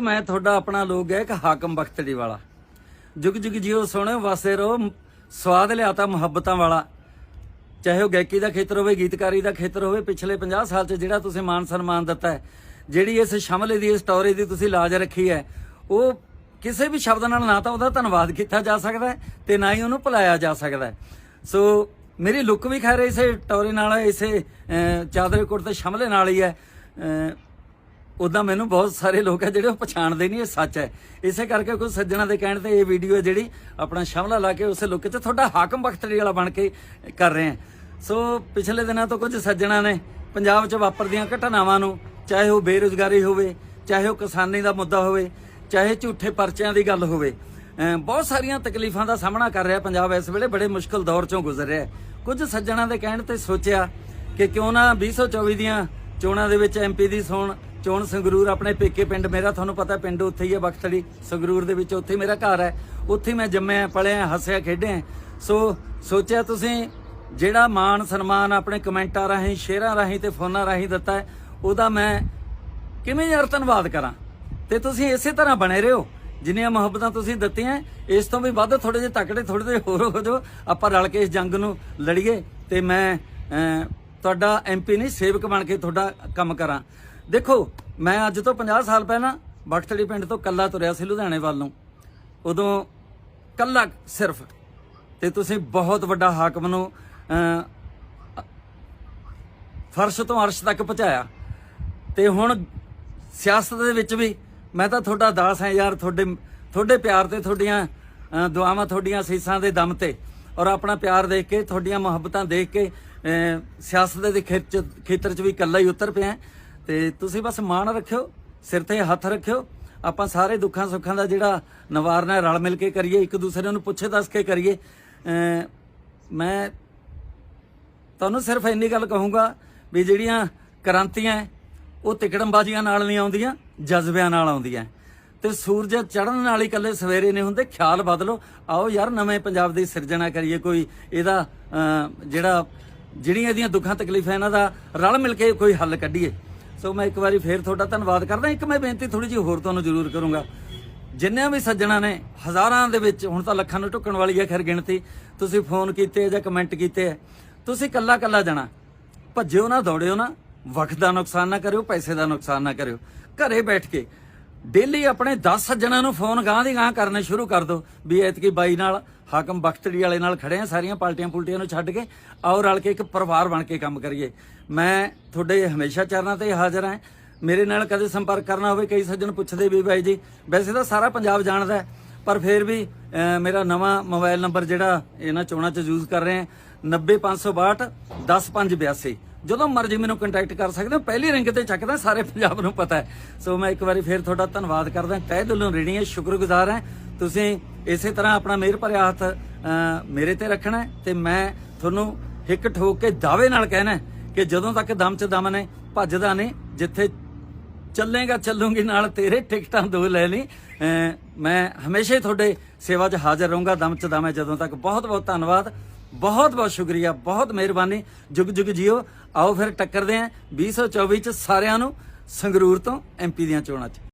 ਮੈਂ ਤੁਹਾਡਾ ਆਪਣਾ ਲੋਕ ਹੈ ਇੱਕ ਹਾਕਮ ਬਖਤੜੀ ਵਾਲਾ। ਜੁਗ ਜੁਗ ਜਿਉ ਸੋਹਣੇ ਵਾਸੇ ਰਹੋ ਸਵਾਦ ਲਿਆਤਾ ਮੁਹੱਬਤਾਂ ਵਾਲਾ। ਚਾਹੇ ਉਹ ਗਾਇਕੀ ਦਾ ਖੇਤਰ ਹੋਵੇ ਗੀਤਕਾਰੀ ਦਾ ਖੇਤਰ ਹੋਵੇ ਪਿਛਲੇ 50 ਸਾਲ 'ਚ ਜਿਹੜਾ ਤੁਸੀਂ ਮਾਨ ਸਨਮਾਨ ਦਿੱਤਾ ਹੈ ਜਿਹੜੀ ਇਸ ਸ਼ਮਲੇ ਦੀ ਇਸ ਸਟੋਰੀ ਦੀ ਤੁਸੀਂ ਲਾਜ ਰੱਖੀ ਹੈ ਉਹ ਕਿਸੇ ਵੀ ਸ਼ਬਦ ਨਾਲ ਨਾ ਤਾਂ ਉਹਦਾ ਧੰਨਵਾਦ ਕੀਤਾ ਜਾ ਸਕਦਾ ਹੈ ਤੇ ਨਾ ਹੀ ਉਹਨੂੰ ਭੁਲਾਇਆ ਜਾ ਸਕਦਾ ਸੋ ਮੇਰੀ ਲੁੱਕ ਵੀ ਖੈਰ ਇਸੇ ਟੌਰੇ ਨਾਲ ਇਸੇ ਅਹ, ਚਾਦਰੇ ਕੁੜਤੇ ਸ਼ਮਲੇ ਨਾਲ ਹੀ ਹੈ। ਉਦਾਂ ਮੈਨੂੰ ਬਹੁਤ ਸਾਰੇ ਲੋਕ ਹੈ ਜਿਹੜੇ ਉਹ ਪਛਾਣਦੇ ਨਹੀਂ, ਇਹ ਸੱਚ ਹੈ। ਇਸੇ ਕਰਕੇ ਕੁਝ ਸੱਜਣਾ ਦੇ ਕਹਿਣ ਤੇ ਇਹ ਵੀਡੀਓ ਹੈ ਜਿਹੜੀ ਆਪਣਾ ਸ਼ਮਲਾ ਲਾ ਕੇ ਉਸੇ ਲੁੱਕ 'ਚ ਤੁਹਾਡਾ ਹਾਕਮ ਬਖਤਰੀ ਵਾਲਾ ਬਣ ਕੇ ਕਰ ਰਹੇ ਹਾਂ। ਸੋ ਪਿਛਲੇ ਦਿਨਾਂ ਤੋਂ ਕੁਝ ਸੱਜਣਾ ਨੇ ਪੰਜਾਬ 'ਚ ਵਾਪਰਦੀਆਂ ਘਟਨਾਵਾਂ ਨੂੰ, ਚਾਹੇ ਉਹ ਬੇਰੁਜ਼ਗਾਰੀ ਹੋਵੇ, ਚਾਹੇ ਉਹ ਕਿਸਾਨੀ ਦਾ ਮੁੱਦਾ ਹੋਵੇ, ਚਾਹੇ ਝੂਠੇ ਪਰਚਿਆਂ ਦੀ ਗੱਲ ਹੋਵੇ ਬਹੁਤ ਸਾਰੀਆਂ ਤਕਲੀਫਾਂ ਦਾ ਸਾਹਮਣਾ ਕਰ ਰਿਹਾ ਪੰਜਾਬ ਇਸ ਵੇਲੇ ਬੜੇ ਮੁਸ਼ਕਲ ਦੌਰ 'ਚੋਂ ਗੁਜ਼ਰ ਰਿਹਾ ਕੁਝ ਸੱਜਣਾ ਦੇ ਕਹਿਣ ਤੇ ਸੋਚਿਆ ਕਿ ਕਿਉਂ ਨਾ 2024 ਦੀਆਂ ਚੋਣਾਂ ਦੇ ਵਿੱਚ ਐਮਪੀ ਦੀ ਸੋਣ ਚੋਣ ਸੰਗਰੂਰ ਆਪਣੇ ਪੇਕੇ ਪਿੰਡ ਮੇਰਾ ਤੁਹਾਨੂੰ ਪਤਾ ਪਿੰਡ ਉੱਥੇ ਹੀ ਹੈ ਬਖਤੜੀ ਸੰਗਰੂਰ ਦੇ ਵਿੱਚ ਉੱਥੇ ਮੇਰਾ ਘਰ ਹੈ। ਉੱਥੇ ਮੈਂ ਜੰਮਿਆ ਪਲਿਆ ਹੱਸਿਆ ਖੇਡਿਆ। ਸੋ ਸੋਚਿਆ ਤੁਸੀਂ ਜਿਹੜਾ ਮਾਣ ਸਨਮਾਨ ਆਪਣੇ ਕਮੈਂਟਾਂ ਰਾਹੀਂ ਸ਼ੇਅਰਾਂ ਰਾਹੀਂ ਤੇ ਫੋਨਾਂ ਰਾਹੀਂ ਦਿੱਤਾ ਉਹਦਾ ਮੈਂ ਕਿਵੇਂ ਯਾਰ ਧੰਨਵਾਦ ਕਰਾਂ? ਤੇ ਤੁਸੀਂ ਇਸੇ ਤਰ੍ਹਾਂ ਬਣੇ ਰਹੋ। ਜਿੰਨੀਆਂ ਮੁਹੱਬਤਾਂ ਤੁਸੀਂ ਦਿੱਤੀਆਂ ਇਸ ਤੋਂ ਵੀ ਵੱਧ ਥੋੜੇ ਜਿਹੇ ਤਕੜੇ ਥੋੜੇ ਜਿਹੇ ਹੋਰ ਹੋ ਜਾਓ। ਆਪਾਂ ਰਲ ਕੇ ਇਸ ਜੰਗ ਨੂੰ ਲੜੀਏ ਤੇ ਮੈਂ ਅਹ, ਤੁਹਾਡਾ ਐਮਪੀ ਨਹੀਂ ਸੇਵਕ ਬਣ ਕੇ ਤੁਹਾਡਾ ਕੰਮ ਕਰਾਂ। ਦੇਖੋ, ਮੈਂ ਅੱਜ ਤੋਂ 50 ਸਾਲ ਪਹਿਲਾਂ ਬਖਤੜੀ ਪਿੰਡ ਤੋਂ ਕੱਲਾ ਤੁਰਿਆ ਸੀ ਲੁਧਿਆਣੇ ਵੱਲ ਨੂੰ। ਉਦੋਂ ਕੱਲਾ ਸਿਰਫ। ਤੇ ਤੁਸੀਂ ਬਹੁਤ ਵੱਡਾ ਹਾਕਮ ਨੂੰ ਫਰਸ਼ ਤੋਂ ਅਰਸ਼ ਤੱਕ ਪਹੁੰਚਾਇਆ। ਤੇ ਹੁਣ ਸਿਆਸਤ ਦੇ ਵਿੱਚ ਵੀ ਮੈਂ ਤਾਂ ਤੁਹਾਡਾ ਦਾਸ ਹਾਂ ਯਾਰ, ਤੁਹਾਡੇ ਤੁਹਾਡੇ ਪਿਆਰ ਤੇ ਤੁਹਾਡੀਆਂ ਦੁਆਵਾਂ ਤੁਹਾਡੀਆਂ ਅਸੀਸਾਂ ਦੇ ਦਮ ਤੇ। ਔਰ ਆਪਣਾ ਪਿਆਰ ਦੇਖ ਕੇ, ਤੁਹਾਡੀਆਂ ਮੁਹੱਬਤਾਂ ਦੇਖ ਕੇ ਸਿਆਸਤ ਦੇ ਖੇਤ- ਖੇਤਰ 'ਚ ਵੀ ਇਕੱਲਾ ਹੀ ਉਤਰ ਪਿਆ। ਤੇ ਤੁਸੀਂ ਬਸ ਮਾਣ ਰੱਖਿਓ, ਸਿਰ ਤੇ ਹੱਥ ਰੱਖਿਓ। ਆਪਾਂ ਸਾਰੇ ਦੁੱਖਾਂ ਸੁੱਖਾਂ ਦਾ ਜਿਹੜਾ ਨਿਵਾਰਨਾ ਰਲ ਮਿਲ ਕੇ ਕਰੀਏ, ਇੱਕ ਦੂਸਰੇ ਨੂੰ ਪੁੱਛੇ ਦੱਸ ਕੇ ਕਰੀਏ। ਮੈਂ ਤੁਹਾਨੂੰ ਸਿਰਫ ਇੰਨੀ ਗੱਲ ਕਹੂੰਗਾ ਵੀ ਜਿਹੜੀਆਂ ਕ੍ਰਾਂਤੀਆਂ ਉਹ ਤਿਕੜਮਬਾਜ਼ੀਆਂ ਨਾਲ ਨਹੀਂ ਆਉਂਦੀਆਂ, ਜਜ਼ਬਿਆਂ ਨਾਲ ਆਉਂਦੀਆਂ ਤੇ ਸੂਰਜ ਚੜ੍ਹਨ ਨਾਲ ਹੀ ਇਕੱਲੇ ਸਵੇਰੇ ਨਹੀਂ ਹੁੰਦੇ, ਖਿਆਲ ਬਦਲੋ। ਆਓ ਯਾਰ, ਨਵੇਂ ਪੰਜਾਬ ਦੀ ਸਿਰਜਣਾ ਕਰੀਏ ਕੋਈ ਇਹਦਾ ਜਿਹੜਾ, ਜਿਹੜੀਆਂ ਇਹਦੀਆਂ ਦੁੱਖਾਂ ਤਕਲੀਫਾਂ, ਇਹਨਾਂ ਦਾ ਰਲ ਮਿਲ ਕੇ ਕੋਈ ਹੱਲ ਕੱਢੀਏ। ਸੋ ਮੈਂ ਇੱਕ ਵਾਰੀ ਫੇਰ ਤੁਹਾਡਾ ਧੰਨਵਾਦ ਕਰਦਾ। ਇੱਕ ਮੈਂ ਬੇਨਤੀ ਥੋੜੀ ਜਿਹੀ ਹੋਰ ਤੁਹਾਨੂੰ ਜ਼ਰੂਰ ਕਰੂੰਗਾ। ਜਿੰਨੇ ਵੀ ਸੱਜਣਾ ਨੇ ਹਜ਼ਾਰਾਂ ਦੇ ਵਿੱਚ, ਹੁਣ ਤਾਂ ਲੱਖਾਂ ਨੂੰ ਢੁੱਕਣ ਵਾਲੀ ਹੈ ਖੈਰ ਗਿਣਤੀ, ਤੁਸੀਂ ਫੋਨ ਕੀਤੇ ਜਾਂ ਕਮੈਂਟ ਕੀਤੇ ਹੈ, ਤੁਸੀਂ ਕੱਲਾ ਕੱਲਾ ਜਾਣਾ। ਭੱਜਿਓ ਨਾ, ਦੌੜਿਓ ਨਾ, ਵਕਤ ਦਾ ਨੁਕਸਾਨ ਨਾ ਕਰਿਓ, ਪੈਸੇ ਦਾ ਨੁਕਸਾਨ ਨਾ ਕਰਿਓ। ਘਰੇ ਬੈਠ ਕੇ ਡੇਲੀ ਆਪਣੇ 10 ਸੱਜਣਾਂ ਨੂੰ ਫੋਨ ਗਾਂ ਦੀ ਗਾਂ ਕਰਨੇ ਸ਼ੁਰੂ ਕਰ ਦਿਓ ਵੀ ਐਤਕੀ ਬਾਈ ਨਾਲ, ਹਾਕਮ ਬਖਤੜੀ ਵਾਲੇ ਨਾਲ ਖੜੇ ਆ, ਸਾਰੀਆਂ ਪਾਰਟੀਆਂ ਪੁਲਟੀਆਂ ਨੂੰ ਛੱਡ ਕੇ ਆਓ ਰਲ ਕੇ ਇੱਕ ਪਰਿਵਾਰ ਬਣ ਕੇ ਕੰਮ ਕਰੀਏ। ਮੈਂ ਤੁਹਾਡੇ ਹਮੇਸ਼ਾ ਚਰਨਾਂ ਤੇ ਹਾਜ਼ਰ ਹਾਂ। ਮੇਰੇ ਨਾਲ ਕਦੇ ਸੰਪਰਕ ਕਰਨਾ ਹੋਵੇ, ਕਈ ਸੱਜਣ ਪੁੱਛਦੇ ਵੀ ਬਾਈ ਜੀ, ਵੈਸੇ ਤਾਂ ਸਾਰਾ ਪੰਜਾਬ ਜਾਣਦਾ ਪਰ ਫਿਰ ਵੀ ਮੇਰਾ ਨਵਾਂ ਮੋਬਾਈਲ ਨੰਬਰ ਜਿਹੜਾ ਇਹਨਾਂ ਚੋਣਾਂ 'ਚ ਯੂਜ਼ ਕਰ ਰਹੇ ਹਾਂ 90562 10582 ਜਦੋਂ ਮਰਜ਼ੀ ਮੈਨੂੰ ਕੰਟੈਕਟ ਕਰ ਸਕਦੇ ਹੋ, ਪਹਿਲੀ ਰਿੰਗ ਤੇ ਚੱਕਦਾ, ਸਾਰੇ ਪੰਜਾਬ ਨੂੰ ਪਤਾ ਹੈ। ਸੋ ਮੈਂ ਇੱਕ ਵਾਰੀ ਫੇਰ ਤੁਹਾਡਾ ਧੰਨਵਾਦ ਕਰਦਾ ਤਹਿ ਦਿਲੋਂ ਰੇਣੀ ਹੈ, ਸ਼ੁਕਰਗੁਜ਼ਾਰ ਹਾਂ। ਤੁਸੀਂ ਇਸੇ ਤਰ੍ਹਾਂ ਆਪਣਾ ਮਿਹਰ ਭਰਿਆ ਹੱਥ ਮੇਰੇ ਤੇ ਰੱਖਣਾ ਤੇ ਮੈਂ ਤੁਹਾਨੂੰ ਹਿੱਕ ਠੋਕ ਕੇ ਦਾਅਵੇ ਨਾਲ ਕਹਿਣਾ ਕਿ ਜਦੋਂ ਤੱਕ ਦਮ 'ਚ ਦਮ ਨੇ, ਭੱਜਦਾ ਨਹੀਂ, ਜਿੱਥੇ ਚੱਲੇਗਾ, ਚੱਲੂਗੀ, ਨਾਲ ਤੇਰੇ ਟਿਕਟਾਂ ਦੋ ਲੈ ਲਈ। ਮੈਂ ਹਮੇਸ਼ਾ ਹੀ ਤੁਹਾਡੇ ਸੇਵਾ 'ਚ ਹਾਜ਼ਰ ਰਹੂੰਗਾ, ਦਮ 'ਚ ਦਮ ਹੈ। ਜਦੋਂ ਤੱਕ ਬਹੁਤ ਬਹੁਤ ਧੰਨਵਾਦ। ਬਹੁਤ ਬਹੁਤ ਸ਼ੁਕਰੀਆ, ਬਹੁਤ ਮਿਹਰਬਾਨੀ। ਜੁਗ ਜੁਗ ਜੀਓ, ਆਓ ਫਿਰ ਟੱਕਰਦੇ ਆਂ। 2024 'ਚ ਸਾਰਿਆਂ ਨੂੰ ਸੰਗਰੂਰ ਤੋਂ ਐਮਪੀ ਦੀਆਂ ਚੋਣਾਂ 'ਚ।